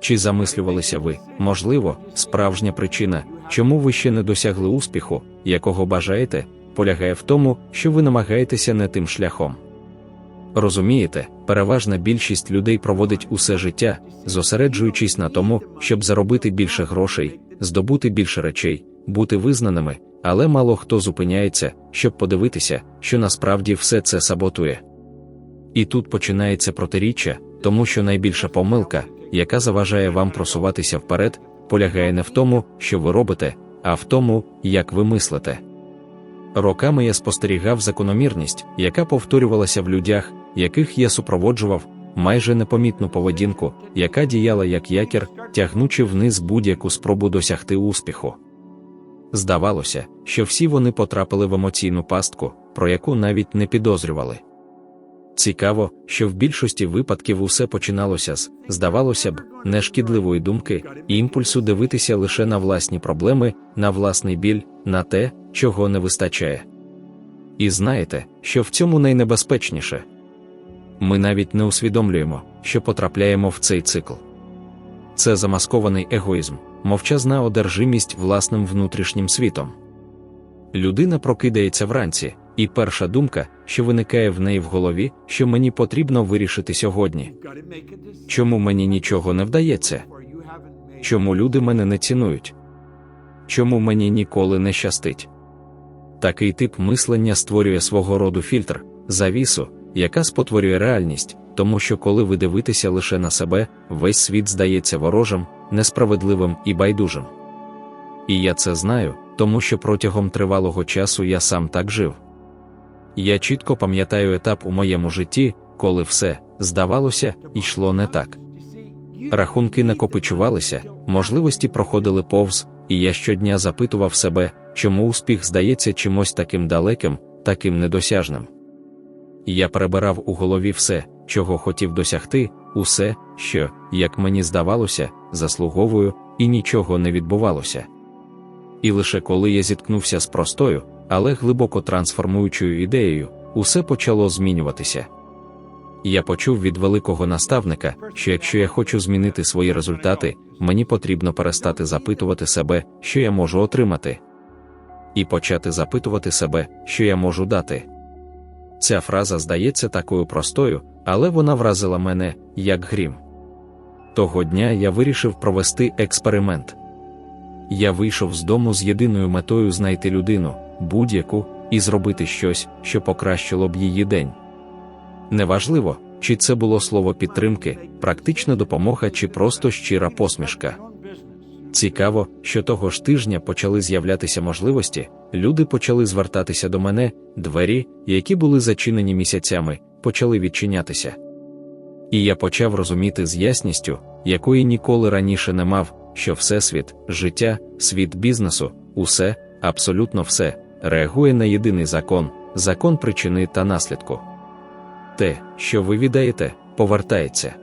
чи замислювалися ви, можливо, справжня причина, чому ви ще не досягли успіху, якого бажаєте, полягає в тому, що ви намагаєтеся не тим шляхом. Розумієте, переважна більшість людей проводить усе життя, зосереджуючись на тому, щоб заробити більше грошей, здобути більше речей, бути визнаними, але мало хто зупиняється, щоб подивитися, що насправді все це саботує. І тут починається протиріччя, тому що найбільша помилка, яка заважає вам просуватися вперед, полягає не в тому, що ви робите, а в тому, як ви мислите. Роками я спостерігав закономірність, яка повторювалася в людях, яких я супроводжував, майже непомітну поведінку, яка діяла як якір, тягнучи вниз будь-яку спробу досягти успіху. Здавалося, що всі вони потрапили в емоційну пастку, про яку навіть не підозрювали. Цікаво, що в більшості випадків усе починалося з, здавалося б, нешкідливої думки, імпульсу дивитися лише на власні проблеми, на власний біль, на те, чого не вистачає. І знаєте, що в цьому найнебезпечніше? Ми навіть не усвідомлюємо, що потрапляємо в цей цикл. Це замаскований егоїзм, мовчазна одержимість власним внутрішнім світом. Людина прокидається вранці, і перша думка, що виникає в неї в голові, що мені потрібно вирішити сьогодні. Чому мені нічого не вдається? Чому люди мене не цінують? Чому мені ніколи не щастить? Такий тип мислення створює свого роду фільтр, завісу, яка спотворює реальність, тому що коли ви дивитеся лише на себе, весь світ здається ворожим, несправедливим і байдужим. І я це знаю, тому що протягом тривалого часу я сам так жив. Я чітко пам'ятаю етап у моєму житті, коли все, здавалося, йшло не так. Рахунки накопичувалися, можливості проходили повз, і я щодня запитував себе, чому успіх здається чимось таким далеким, таким недосяжним. Я перебирав у голові все, чого хотів досягти, усе, що, як мені здавалося, заслуговую, і нічого не відбувалося. І лише коли я зіткнувся з простою, але глибоко трансформуючою ідеєю, усе почало змінюватися. Я почув від великого наставника, що якщо я хочу змінити свої результати, мені потрібно перестати запитувати себе, що я можу отримати, і почати запитувати себе, що я можу дати. Ця фраза здається такою простою, але вона вразила мене як грім. Того дня я вирішив провести експеримент. Я вийшов з дому з єдиною метою знайти людину, будь-яку, і зробити щось, що покращило б її день. Неважливо, чи це було слово підтримки, практична допомога чи просто щира посмішка. Цікаво, що того ж тижня почали з'являтися можливості, люди почали звертатися до мене, двері, які були зачинені місяцями, почали відчинятися. І я почав розуміти з ясністю, якої ніколи раніше не мав, що Всесвіт, життя, світ бізнесу, усе, абсолютно все, реагує на єдиний закон, закон причини та наслідку. Те, що ви віддаєте, повертається.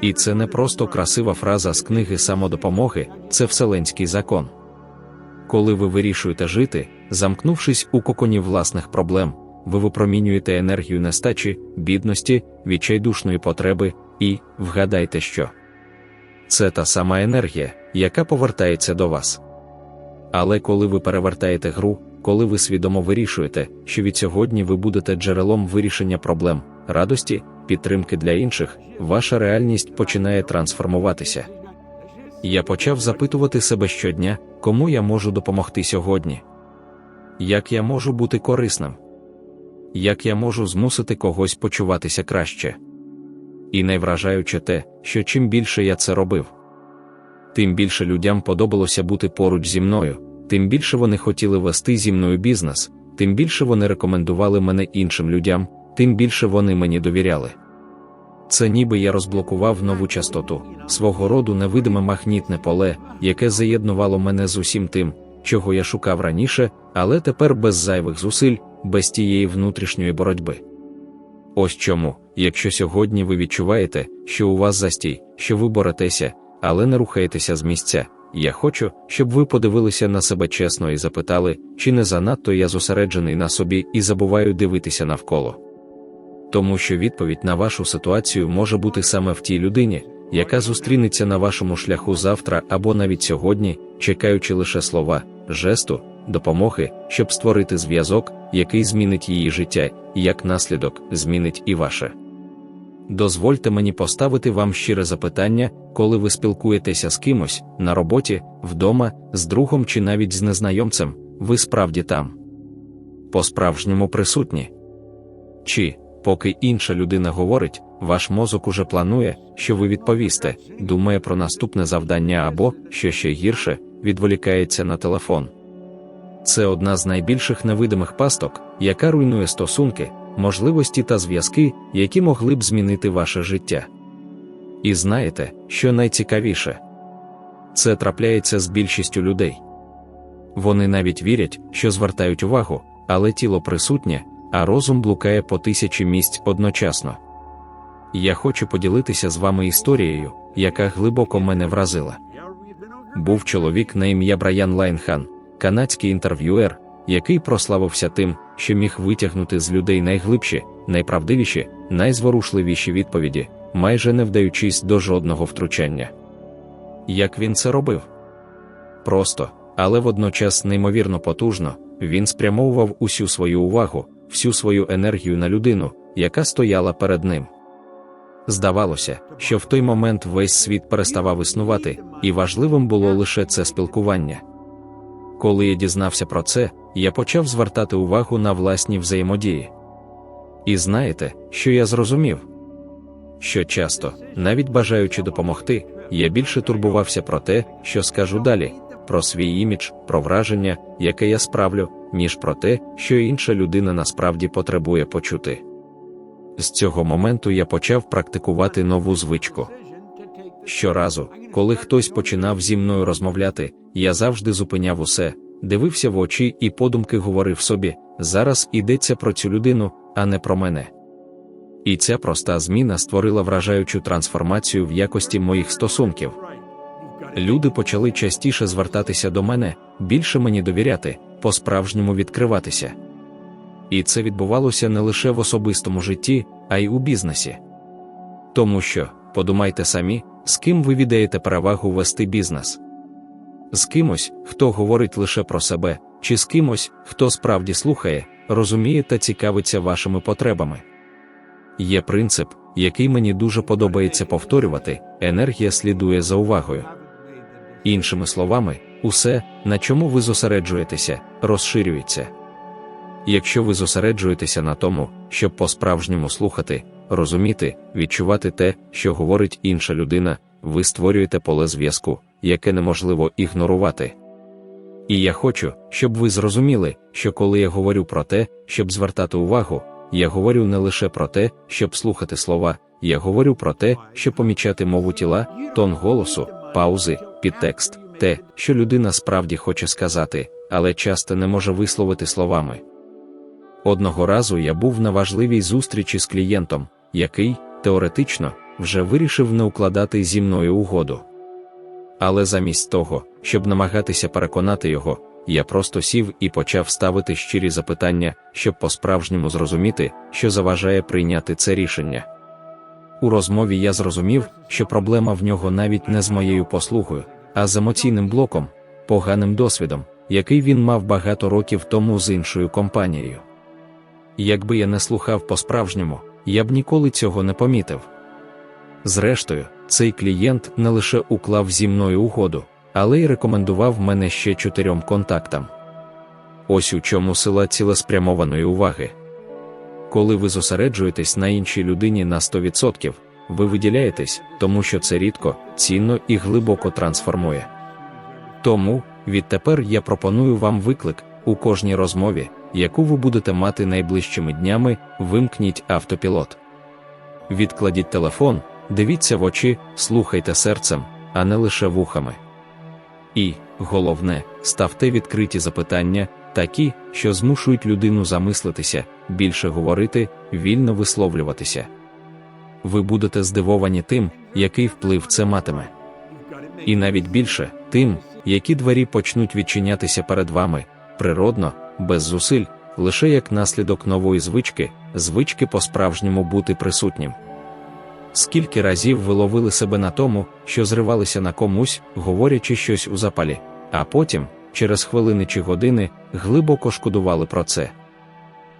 І це не просто красива фраза з книги самодопомоги, це вселенський закон. Коли ви вирішуєте жити, замкнувшись у коконі власних проблем, ви випромінюєте енергію нестачі, бідності, відчайдушної потреби, і вгадайте, що це та сама енергія, яка повертається до вас. Але коли ви перевертаєте гру, коли ви свідомо вирішуєте, що від сьогодні ви будете джерелом вирішення проблем, радості, підтримки для інших, ваша реальність починає трансформуватися. Я почав запитувати себе щодня, кому я можу допомогти сьогодні, як я можу бути корисним, як я можу змусити когось почуватися краще. І найвражаюче те, що чим більше я це робив, тим більше людям подобалося бути поруч зі мною, тим більше вони хотіли вести зі мною бізнес, тим більше вони рекомендували мене іншим людям, тим більше вони мені довіряли. Це ніби я розблокував нову частоту, свого роду невидиме магнітне поле, яке заєднувало мене з усім тим, чого я шукав раніше, але тепер без зайвих зусиль, без тієї внутрішньої боротьби. Ось чому, якщо сьогодні ви відчуваєте, що у вас застій, що ви боретеся, але не рухаєтеся з місця, я хочу, щоб ви подивилися на себе чесно і запитали, чи не занадто я зосереджений на собі і забуваю дивитися навколо. Тому що відповідь на вашу ситуацію може бути саме в тій людині, яка зустрінеться на вашому шляху завтра або навіть сьогодні, чекаючи лише слова, жесту, допомоги, щоб створити зв'язок, який змінить її життя, і як наслідок змінить і ваше. Дозвольте мені поставити вам щире запитання, коли ви спілкуєтеся з кимось на роботі, вдома, з другом чи навіть з незнайомцем, ви справді там. По-справжньому присутні. Чи, поки інша людина говорить, ваш мозок уже планує, що ви відповісте, думає про наступне завдання або, що ще гірше, відволікається на телефон. Це одна з найбільших невидимих пасток, яка руйнує стосунки, можливості та зв'язки, які могли б змінити ваше життя. І знаєте, що найцікавіше? Це трапляється з більшістю людей. Вони навіть вірять, що звертають увагу, але тіло присутнє, а розум блукає по тисячі місць одночасно. Я хочу поділитися з вами історією, яка глибоко мене вразила. Був чоловік на ім'я Брайан Лайнхан, канадський інтерв'юер, який прославився тим, що міг витягнути з людей найглибші, найправдивіші, найзворушливіші відповіді, майже не вдаючись до жодного втручання. Як він це робив? Просто, але водночас неймовірно потужно, він спрямовував усю свою увагу, всю свою енергію на людину, яка стояла перед ним. Здавалося, що в той момент весь світ переставав існувати, і важливим було лише це спілкування. Коли я дізнався про це, я почав звертати увагу на власні взаємодії. І знаєте, що я зрозумів? Що часто, навіть бажаючи допомогти, я більше турбувався про те, що скажу далі, про свій імідж, про враження, яке я справлю, ніж про те, що інша людина насправді потребує почути. З цього моменту я почав практикувати нову звичку. Щоразу, коли хтось починав зі мною розмовляти, я завжди зупиняв усе, дивився в очі і подумки говорив собі: зараз йдеться про цю людину, а не про мене. І ця проста зміна створила вражаючу трансформацію в якості моїх стосунків. Люди почали частіше звертатися до мене, більше мені довіряти, по-справжньому відкриватися. І це відбувалося не лише в особистому житті, а й у бізнесі. Тому що, подумайте самі, з ким ви віддаєте перевагу вести бізнес. З кимось, хто говорить лише про себе, чи з кимось, хто справді слухає, розуміє та цікавиться вашими потребами. Є принцип, який мені дуже подобається повторювати: енергія слідує за увагою. Іншими словами, усе, на чому ви зосереджуєтеся, розширюється. Якщо ви зосереджуєтеся на тому, щоб по-справжньому слухати, розуміти, відчувати те, що говорить інша людина, ви створюєте поле зв'язку, яке неможливо ігнорувати. І я хочу, щоб ви зрозуміли, що коли я говорю про те, щоб звертати увагу, я говорю не лише про те, щоб слухати слова, я говорю про те, щоб помічати мову тіла, тон голосу, паузи, підтекст, те, що людина справді хоче сказати, але часто не може висловити словами. Одного разу я був на важливій зустрічі з клієнтом, який, теоретично, вже вирішив не укладати зі мною угоду. Але замість того, щоб намагатися переконати його, я просто сів і почав ставити щирі запитання, щоб по-справжньому зрозуміти, що заважає прийняти це рішення. У розмові я зрозумів, що проблема в нього навіть не з моєю послугою, а з емоційним блоком, поганим досвідом, який він мав багато років тому з іншою компанією. Якби я не слухав по-справжньому, я б ніколи цього не помітив. Зрештою, цей клієнт не лише уклав зі мною угоду, але й рекомендував мене ще чотирьом контактам. Ось у чому сила цілеспрямованої уваги. Коли ви зосереджуєтесь на іншій людині на 100%, ви виділяєтесь, тому що це рідко, цінно і глибоко трансформує. Тому, відтепер я пропоную вам виклик у кожній розмові, яку ви будете мати найближчими днями, вимкніть автопілот. Відкладіть телефон, дивіться в очі, слухайте серцем, а не лише вухами. І, головне, ставте відкриті запитання, такі, що змушують людину замислитися, більше говорити, вільно висловлюватися. Ви будете здивовані тим, який вплив це матиме. І навіть більше тим, які двері почнуть відчинятися перед вами, природно, без зусиль, лише як наслідок нової звички, звички по-справжньому бути присутнім. Скільки разів ви ловили себе на тому, що зривалися на комусь, говорячи щось у запалі, а потім, через хвилини чи години, глибоко шкодували про це.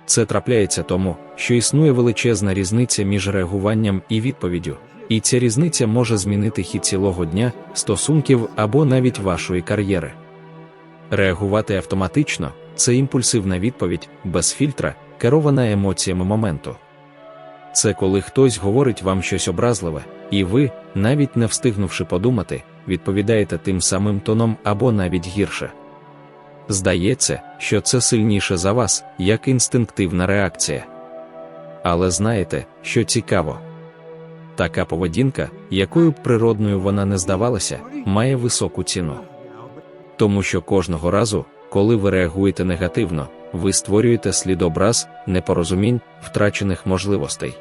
Це трапляється тому, що існує величезна різниця між реагуванням і відповіддю, і ця різниця може змінити хід цілого дня, стосунків або навіть вашої кар'єри. Реагувати автоматично це імпульсивна відповідь, без фільтра, керована емоціями моменту. Це коли хтось говорить вам щось образливе, і ви, навіть не встигнувши подумати, відповідаєте тим самим тоном або навіть гірше. Здається, що це сильніше за вас, як інстинктивна реакція. Але знаєте, що цікаво? Така поведінка, якою б природною вона не здавалася, має високу ціну. Тому що кожного разу, коли ви реагуєте негативно, ви створюєте слідобраз непорозумінь, втрачених можливостей.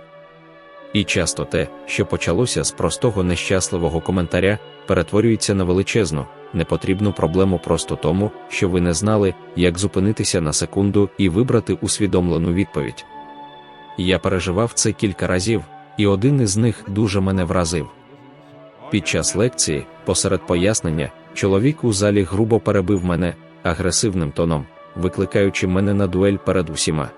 І часто те, що почалося з простого нещасливого коментаря, перетворюється на величезну, непотрібну проблему просто тому, що ви не знали, як зупинитися на секунду і вибрати усвідомлену відповідь. Я переживав це кілька разів, і один із них дуже мене вразив. Під час лекції, посеред пояснення, чоловік у залі грубо перебив мене агресивним тоном, викликаючи мене на дуель перед усіма.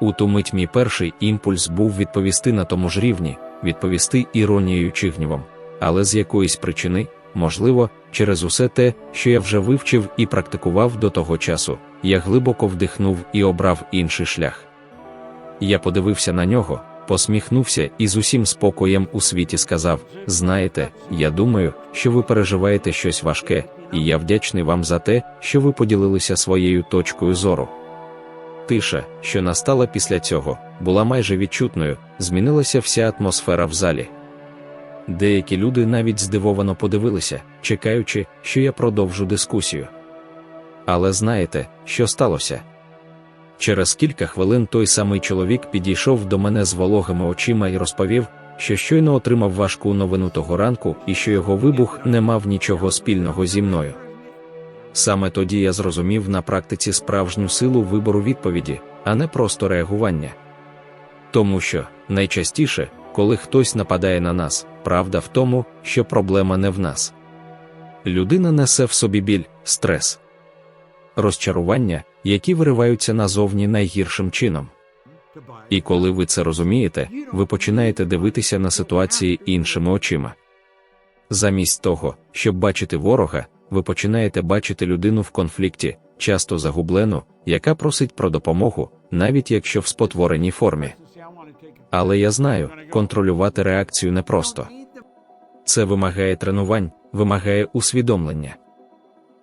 У ту мить мій перший імпульс був відповісти на тому ж рівні, відповісти іронією чи гнівом, але з якоїсь причини, можливо, через усе те, що я вже вивчив і практикував до того часу, я глибоко вдихнув і обрав інший шлях. Я подивився на нього, посміхнувся і з усім спокоєм у світі сказав: Знаєте, я думаю, що ви переживаєте щось важке, і я вдячний вам за те, що ви поділилися своєю точкою зору. Тиша, що настала після цього, була майже відчутною, змінилася вся атмосфера в залі. Деякі люди навіть здивовано подивилися, чекаючи, що я продовжу дискусію. Але знаєте, що сталося? Через кілька хвилин той самий чоловік підійшов до мене з вологими очима і розповів, що щойно отримав важку новину того ранку і що його вибух не мав нічого спільного зі мною. Саме тоді я зрозумів на практиці справжню силу вибору відповіді, а не просто реагування. Тому що найчастіше, коли хтось нападає на нас, правда в тому, що проблема не в нас. Людина несе в собі біль, стрес, розчарування, які вириваються назовні найгіршим чином. І коли ви це розумієте, ви починаєте дивитися на ситуації іншими очима. Замість того, щоб бачити ворога, ви починаєте бачити людину в конфлікті, часто загублену, яка просить про допомогу, навіть якщо в спотвореній формі. Але я знаю, контролювати реакцію непросто. Це вимагає тренувань, вимагає усвідомлення.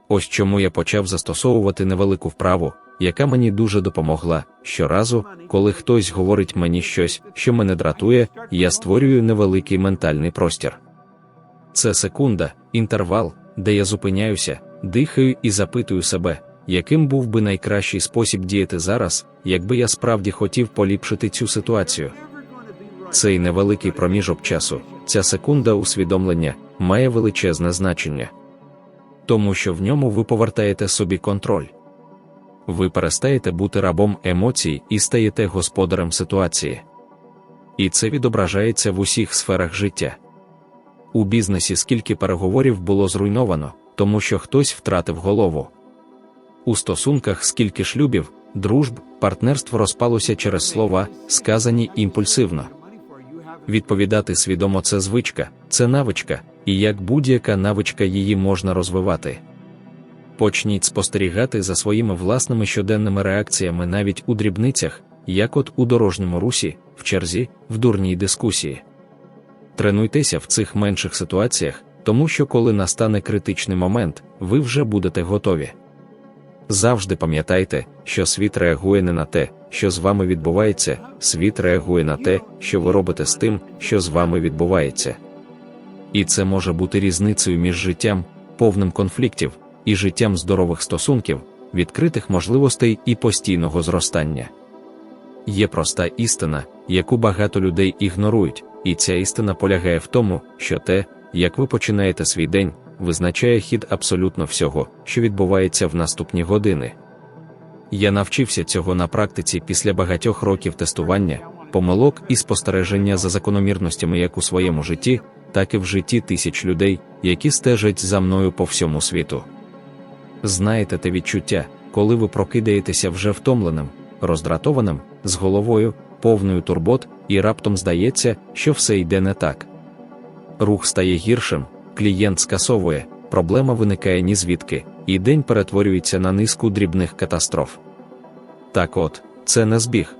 Ось чому я почав застосовувати невелику вправу, яка мені дуже допомогла. Щоразу, коли хтось говорить мені щось, що мене дратує, я створюю невеликий ментальний простір. Це секунда, інтервал, де я зупиняюся, дихаю і запитую себе, яким був би найкращий спосіб діяти зараз, якби я справді хотів поліпшити цю ситуацію. Цей невеликий проміжок часу, ця секунда усвідомлення, має величезне значення. Тому що в ньому ви повертаєте собі контроль. Ви перестаєте бути рабом емоцій і стаєте господарем ситуації. І це відображається в усіх сферах життя. У бізнесі скільки переговорів було зруйновано, тому що хтось втратив голову. У стосунках скільки шлюбів, дружб, партнерств розпалося через слова, сказані імпульсивно. Відповідати свідомо це звичка, це навичка, і як будь-яка навичка її можна розвивати. Почніть спостерігати за своїми власними щоденними реакціями навіть у дрібницях, як от у дорожньому русі, в черзі, в дурній дискусії. Тренуйтеся в цих менших ситуаціях, тому що коли настане критичний момент, ви вже будете готові. Завжди пам'ятайте, що світ реагує не на те, що з вами відбувається, світ реагує на те, що ви робите з тим, що з вами відбувається. І це може бути різницею між життям, повним конфліктів, і життям здорових стосунків, відкритих можливостей і постійного зростання. Є проста істина, яку багато людей ігнорують, і ця істина полягає в тому, що те, як ви починаєте свій день, визначає хід абсолютно всього, що відбувається в наступні години. Я навчився цього на практиці після багатьох років тестування, помилок і спостереження за закономірностями як у своєму житті, так і в житті тисяч людей, які стежать за мною по всьому світу. Знаєте те відчуття, коли ви прокидаєтеся вже втомленим, роздратованим, з головою, повною турбот, і раптом здається, що все йде не так. Рух стає гіршим, клієнт скасовує, проблема виникає ні звідки, і день перетворюється на низку дрібних катастроф. Так от, це не збіг.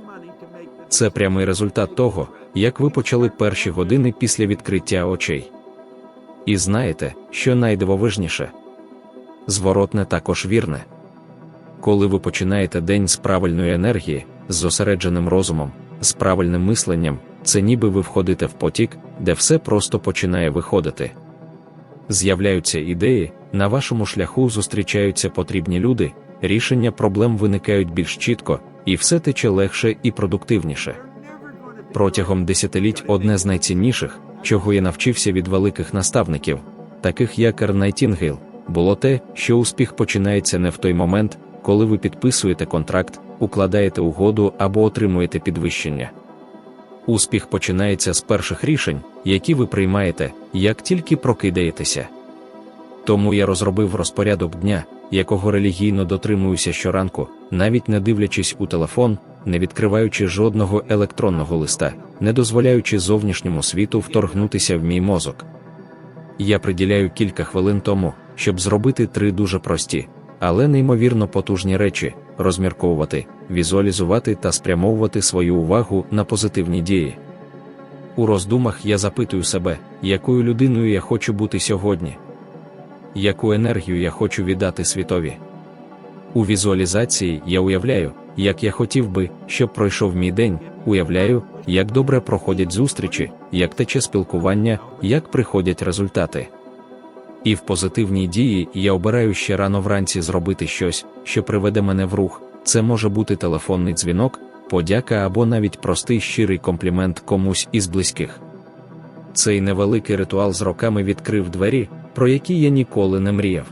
Це прямий результат того, як ви почали перші години після відкриття очей. І знаєте, що найдивовижніше? Зворотне також вірне. Коли ви починаєте день з правильної енергії, з зосередженим розумом, з правильним мисленням, це ніби ви входите в потік, де все просто починає виходити. З'являються ідеї, на вашому шляху зустрічаються потрібні люди, рішення проблем виникають більш чітко, і все тече легше і продуктивніше. Протягом десятиліть одне з найцінніших, чого я навчився від великих наставників, таких як Ер Найтінгейл, було те, що успіх починається не в той момент, коли ви підписуєте контракт, укладаєте угоду або отримуєте підвищення. Успіх починається з перших рішень, які ви приймаєте, як тільки прокидаєтеся. Тому я розробив розпорядок дня, якого релігійно дотримуюся щоранку, навіть не дивлячись у телефон, не відкриваючи жодного електронного листа, не дозволяючи зовнішньому світу вторгнутися в мій мозок. Я приділяю кілька хвилин тому, щоб зробити три дуже прості, але неймовірно потужні речі, розмірковувати, візуалізувати та спрямовувати свою увагу на позитивні дії. У роздумах я запитую себе, якою людиною я хочу бути сьогодні, яку енергію я хочу віддати світові. У візуалізації я уявляю, як я хотів би, щоб пройшов мій день, уявляю, як добре проходять зустрічі, як тече спілкування, як приходять результати. І в позитивній дії я обираю ще рано вранці зробити щось, що приведе мене в рух. Це може бути телефонний дзвінок, подяка або навіть простий щирий комплімент комусь із близьких. Цей невеликий ритуал з роками відкрив двері, про які я ніколи не мріяв.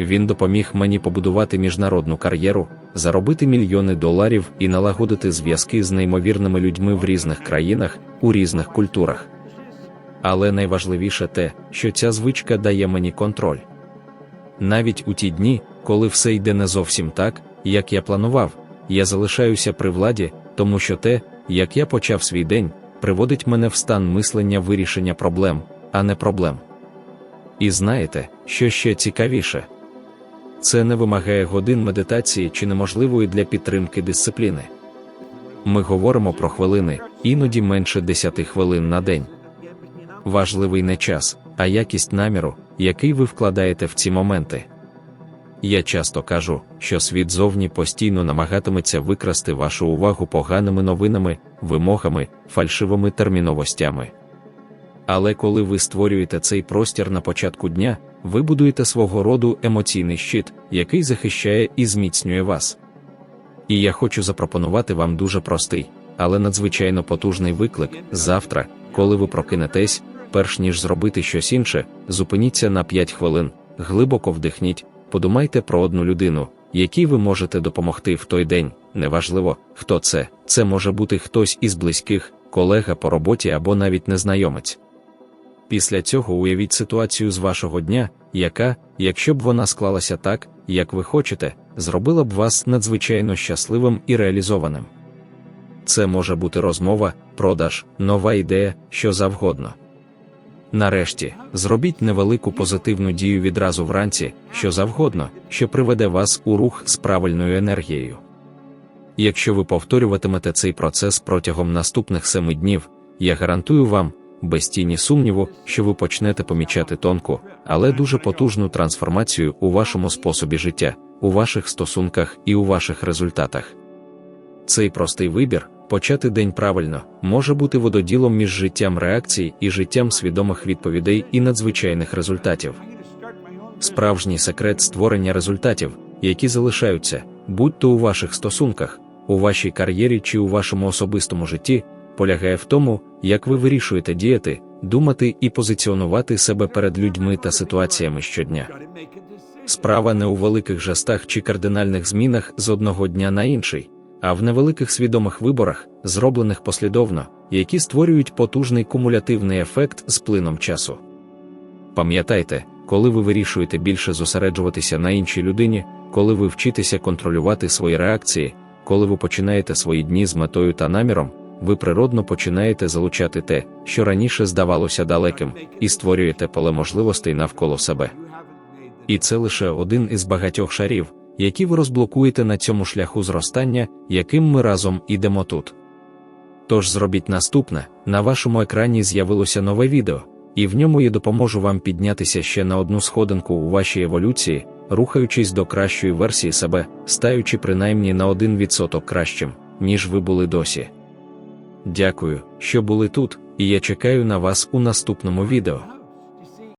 Він допоміг мені побудувати міжнародну кар'єру, заробити мільйони доларів і налагодити зв'язки з неймовірними людьми в різних країнах, у різних культурах. Але найважливіше те, що ця звичка дає мені контроль. Навіть у ті дні, коли все йде не зовсім так, як я планував, я залишаюся при владі, тому що те, як я почав свій день, приводить мене в стан мислення вирішення проблем, а не проблем. І знаєте, що ще цікавіше? Це не вимагає годин медитації чи неможливої для підтримки дисципліни. Ми говоримо про хвилини, іноді менше 10 хвилин на день. Важливий не час, а якість наміру, який ви вкладаєте в ці моменти. Я часто кажу, що світ зовні постійно намагатиметься викрасти вашу увагу поганими новинами, вимогами, фальшивими терміновостями. Але коли ви створюєте цей простір на початку дня, ви будуєте свого роду емоційний щит, який захищає і зміцнює вас. І я хочу запропонувати вам дуже простий, але надзвичайно потужний виклик завтра, коли ви прокинетесь, перш ніж зробити щось інше, зупиніться на 5 хвилин, глибоко вдихніть, подумайте про одну людину, якій ви можете допомогти в той день. Неважливо, хто це, це може бути хтось із близьких, колега по роботі або навіть незнайомець. Після цього уявіть ситуацію з вашого дня, яка, якщо б вона склалася так, як ви хочете, зробила б вас надзвичайно щасливим і реалізованим. Це може бути розмова, продаж, нова ідея, що завгодно. Нарешті, зробіть невелику позитивну дію відразу вранці, що завгодно, що приведе вас у рух з правильною енергією. Якщо ви повторюватимете цей процес протягом наступних семи днів, я гарантую вам, без тіні сумніву, що ви почнете помічати тонку, але дуже потужну трансформацію у вашому способі життя, у ваших стосунках і у ваших результатах. Цей простий вибір почати день правильно може бути вододілом між життям реакцій і життям свідомих відповідей і надзвичайних результатів. Справжній секрет створення результатів, які залишаються, будь то у ваших стосунках, у вашій кар'єрі чи у вашому особистому житті, полягає в тому, як ви вирішуєте діяти, думати і позиціонувати себе перед людьми та ситуаціями щодня. Справа не у великих жестах чи кардинальних змінах з одного дня на інший, а в невеликих свідомих виборах, зроблених послідовно, які створюють потужний кумулятивний ефект з плином часу. Пам'ятайте, коли ви вирішуєте більше зосереджуватися на іншій людині, коли ви вчитеся контролювати свої реакції, коли ви починаєте свої дні з метою та наміром, ви природно починаєте залучати те, що раніше здавалося далеким, і створюєте поле можливостей навколо себе. І це лише один із багатьох шарів, які ви розблокуєте на цьому шляху зростання, яким ми разом ідемо тут. Тож зробіть наступне: на вашому екрані з'явилося нове відео, і в ньому я допоможу вам піднятися ще на одну сходинку у вашій еволюції, рухаючись до кращої версії себе, стаючи принаймні на 1% кращим, ніж ви були досі. Дякую, що були тут, і я чекаю на вас у наступному відео.